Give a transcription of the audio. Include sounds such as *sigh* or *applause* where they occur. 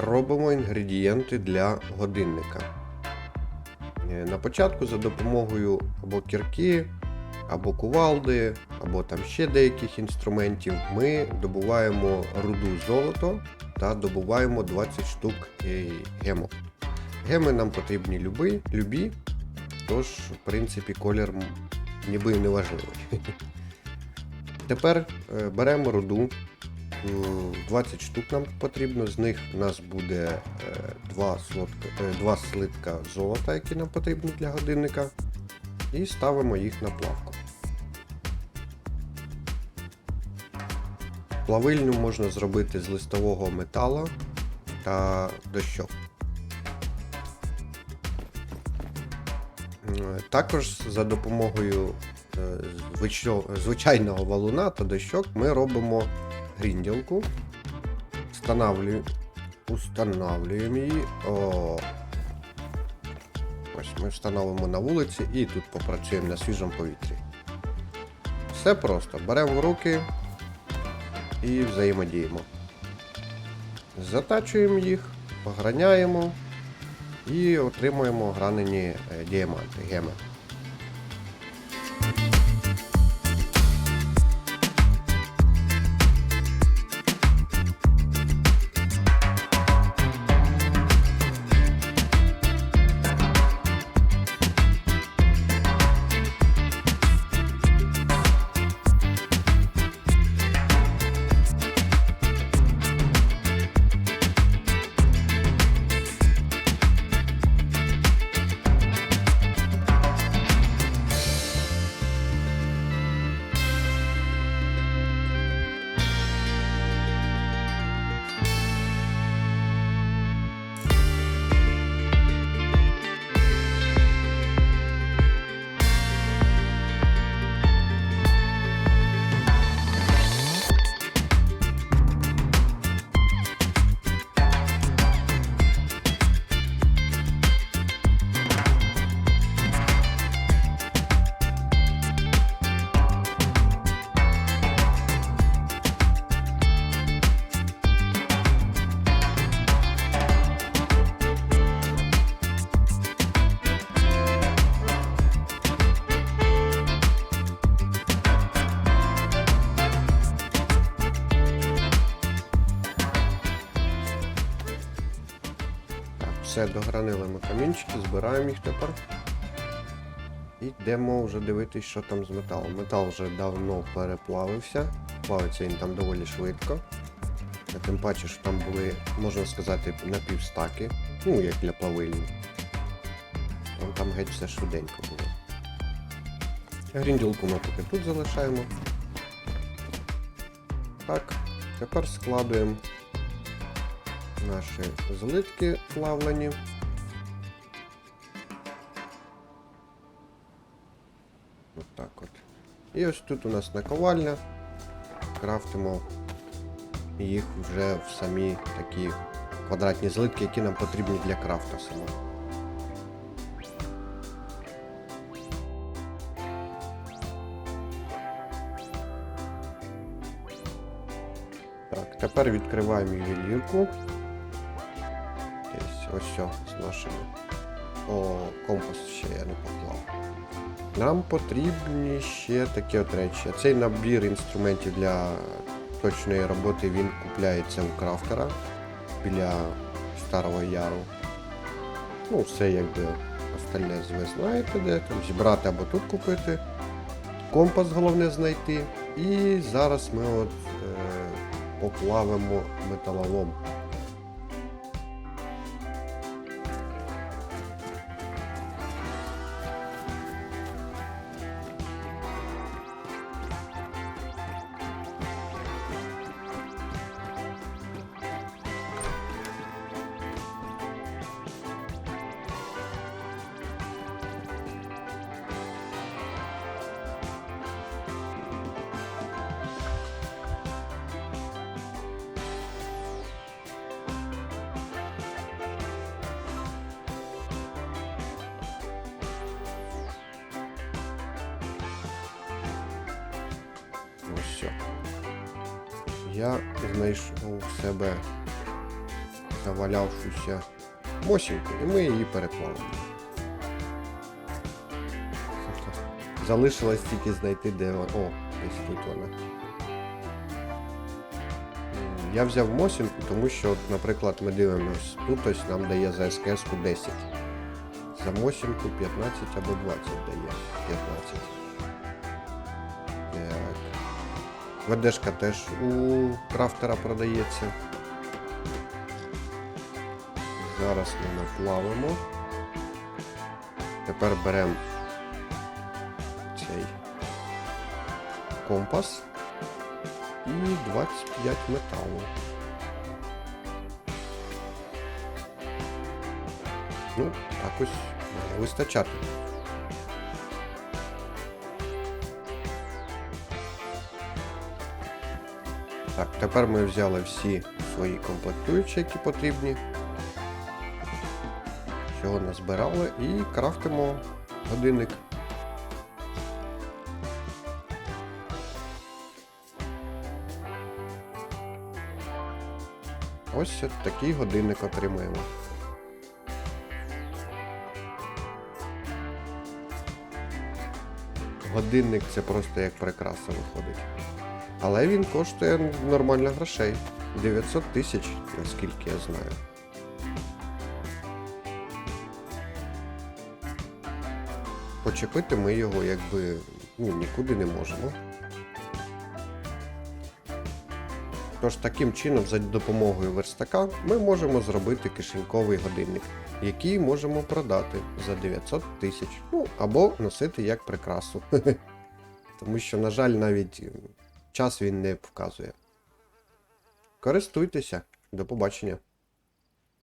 робимо інгредієнти для годинника. Е, На початку за допомогою або кірки, або кувалди, або там ще деяких інструментів ми добуваємо руду золото та добуваємо 20 штук е, гемок. Геми нам потрібні любі, любі тож, в принципі, колір ніби не важливий. *laughs* Тепер е, беремо руду. М, 20 штук нам потрібно, з них у нас буде е, 2, слотка, е, 2 слитка золота, які нам потрібні для годинника. І ставимо їх на плавку. Плавильню можна зробити з листового металу та дощок. Е, Також за допомогою е, звичайного валуна та дощок ми робимо грінділку, встановлюємо, устанавлюємо її. О, ось ми встановимо на вулиці і тут попрацюємо на свіжому повітрі. Все просто. Беремо в руки і взаємодіємо. Затачуємо їх, пограняємо і отримуємо гранені е, діаманти, геми. Все, догранили ми камінчики, збираємо їх тепер. І йдемо вже дивитись, що там з металом. Метал вже давно переплавився. Плавиться він там доволі швидко. А Тим паче, що там були, можна сказати, напівстаки. Ну, як для плавильні. Там, там геть все швиденько було. Грінділку ми поки тут залишаємо. Так, тепер складуємо наші злитки плавлені. От так от. І ось тут у нас наковальня. Крафтимо їх вже в самі такі квадратні злитки, які нам потрібні для крафта самого. Тепер відкриваємо ювелірку. Ось все з нашими. О, компас ще я не поклав. Нам потрібні ще такі от речі. Цей набір інструментів для точної роботи він купляється у крафтера біля Старого Яру. Ну, все якби остальне ви знаєте, де там зібрати або тут купити. Компас головне знайти. І зараз ми от е, поплавимо металолом. Все. Я знайшов в себе завалявшуся мосінку, і ми її переплавимо. Залишилось тільки знайти, де вона. О, десь тут вона. Я взяв мосінку, тому що, от, наприклад, ми дивимось, тут ось нам дає за СКС-ку 10. За мосінку 15 або 20 дає. 15. ВДшка теж у крафтера продається. Зараз ми наплавимо. Тепер беремо цей компас і 25 металу. Ну, так ось має вистачати. Так, тепер ми взяли всі свої комплектуючі, які потрібні. Всього назбирали і крафтимо годинник. Ось такий годинник отримуємо. Годинник це просто як прикраса виходить. Але він коштує нормально грошей. 900 тисяч, наскільки я знаю. Почепити ми його якби ну, нікуди не можемо. Тож таким чином, за допомогою верстака, ми можемо зробити кишеньковий годинник, який можемо продати за 900 тисяч. Ну або носити як прикрасу. *laughs* Тому що, на жаль, навіть час він не вказує. Користуйтеся. До побачення.